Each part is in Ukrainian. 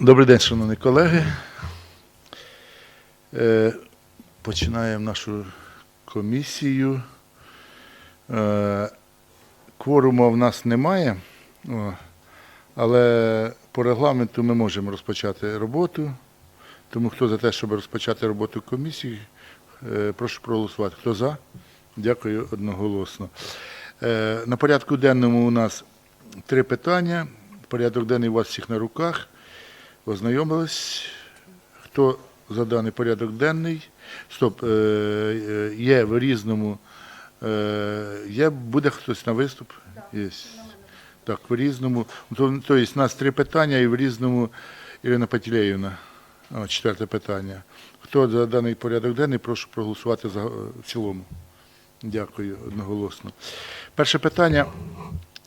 Добрий день, шановні колеги. Е, Починаємо нашу комісію. Е, Кворуму в нас немає, але по регламенту ми можемо розпочати роботу. Тому хто за те, щоб розпочати роботу комісії, е, прошу проголосувати. Хто за? Дякую одноголосно. На порядку денному у нас три питання. Порядок денний у вас всіх на руках. Ознайомились. Хто за даний порядок денний? Стоп, е, е, є в різному. Е, є, буде хтось на виступ? Є. Так, в різному. Тобто, у нас три питання і в різному Ірина Патілеївна. Четверте питання. Хто за даний порядок денний, прошу проголосувати за, в цілому. Дякую одноголосно. Перше питання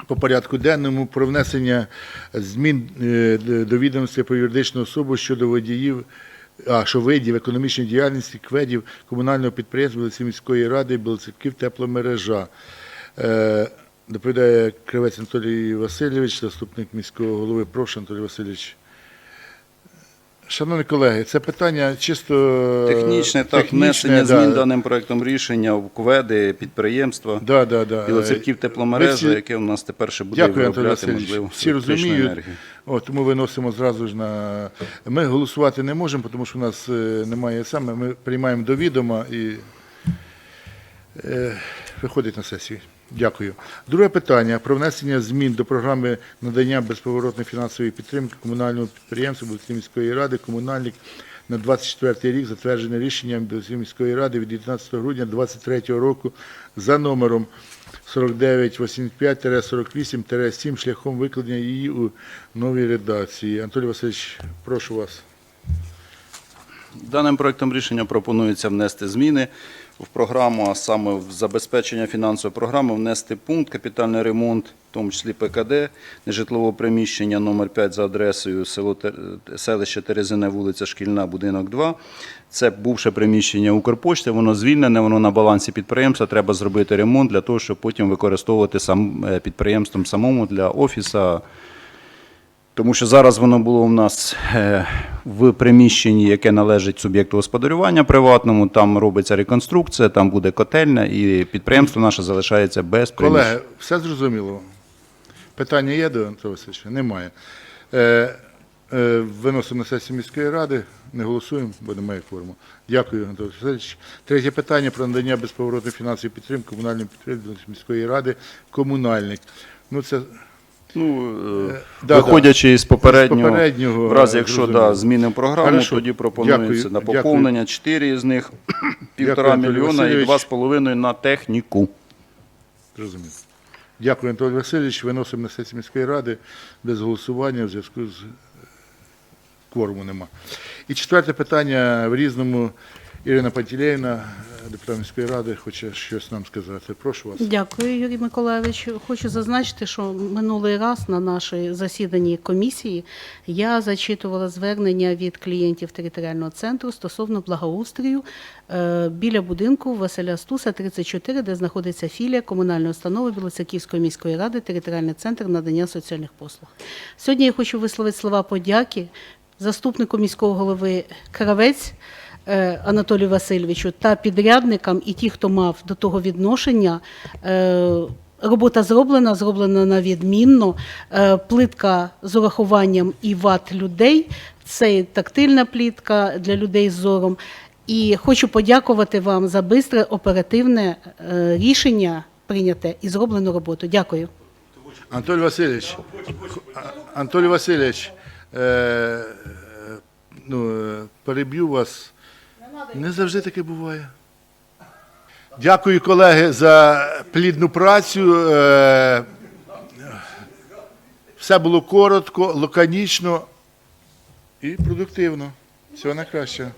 по порядку денному про внесення змін е, до відомості про юридичну особу щодо водіїв, а, що видів економічної діяльності кведів комунального підприємства Білоці міської ради Білоцерків тепломережа. Е, Доповідає Кривець Анатолій Васильович, заступник міського голови. Прошу, Анатолій Васильович. Шановні колеги, це питання чисто Технічне так, технічне, внесення да. змін даним проектом рішення в КВЕДи, підприємства, Да, да, да. Білоцерків Ви тепломережа, всі- яке у нас тепер ще буде Дякую, виробляти, Васильович. можливо, Всі електричну розуміють. енергію. От, тому виносимо зразу ж на. Ми голосувати не можемо, тому що у нас е, немає саме. Ми приймаємо до відома і е, виходить на сесію. Дякую. Друге питання про внесення змін до програми надання безповоротної фінансової підтримки комунального підприємства Білоцерківської міської ради комунальник на 24 рік, затверджене рішенням Білоцерківської міської ради від 19 грудня 2023 року за номером 4985-48-7 шляхом викладення її у новій редакції. Анатолій Васильович, прошу вас. Даним проектом рішення пропонується внести зміни в програму, а саме в забезпечення фінансової програми внести пункт капітальний ремонт, в тому числі ПКД, нежитлового приміщення номер 5 за адресою село, селище Терезине, вулиця Шкільна, будинок 2. Це бувше приміщення Укрпошти, воно звільнене, воно на балансі підприємства. Треба зробити ремонт для того, щоб потім використовувати сам е, підприємством самому для офіса. Тому що зараз воно було у нас е, в приміщенні, яке належить суб'єкту господарювання приватному. Там робиться реконструкція, там буде котельня, і підприємство наше залишається без приміщення. Колеги, все зрозуміло. Питання є до Анатолія Васильовича? Немає. Е, е, виносимо на сесію міської ради, не голосуємо, бо немає форму. Дякую, Анатолій Васильович. Третє питання про надання безповоротної фінансової підтримки комунальним підприємствам міської ради комунальник. Ну, це Ну, е, Е, да, виходячи із попереднього, З попереднього, в разі, е, якщо да, змінимо програму, Хорошо. тоді пропонується Дякую, на дякую. поповнення 4 з них, півтора Анатолій мільйона і Васильович. 2,5 на техніку. Зрозуміло. Дякую, Анатолій Васильович. Виносимо на сесію міської ради без голосування в зв'язку з кворуму нема. І четверте питання в різному. Ірина Пантілєєвна, депутат міської ради, хоче щось нам сказати. Прошу вас. Дякую, Юрій Миколайович. Хочу зазначити, що минулий раз на нашій засіданні комісії я зачитувала звернення від клієнтів територіального центру стосовно благоустрою е, біля будинку Василя Стуса, 34, де знаходиться філія комунальної установи Білоцерківської міської ради, територіальний центр надання соціальних послуг. Сьогодні я хочу висловити слова подяки заступнику міського голови Кравець. Е, Анатолію Васильовичу та підрядникам і ті, хто мав до того відношення. Е, Робота зроблена, зроблена на відмінно. Е, Плитка з урахуванням і ват людей. Це тактильна плітка для людей з зором. І хочу подякувати вам за бистре оперативне рішення прийняте і зроблену роботу. Дякую. Анатолій Васильович, Анатолій Васильович, ну, переб'ю вас. Не завжди таке буває. Дякую, колеги, за плідну працю. Е, Все було коротко, лаконічно і продуктивно. Всього найкращого.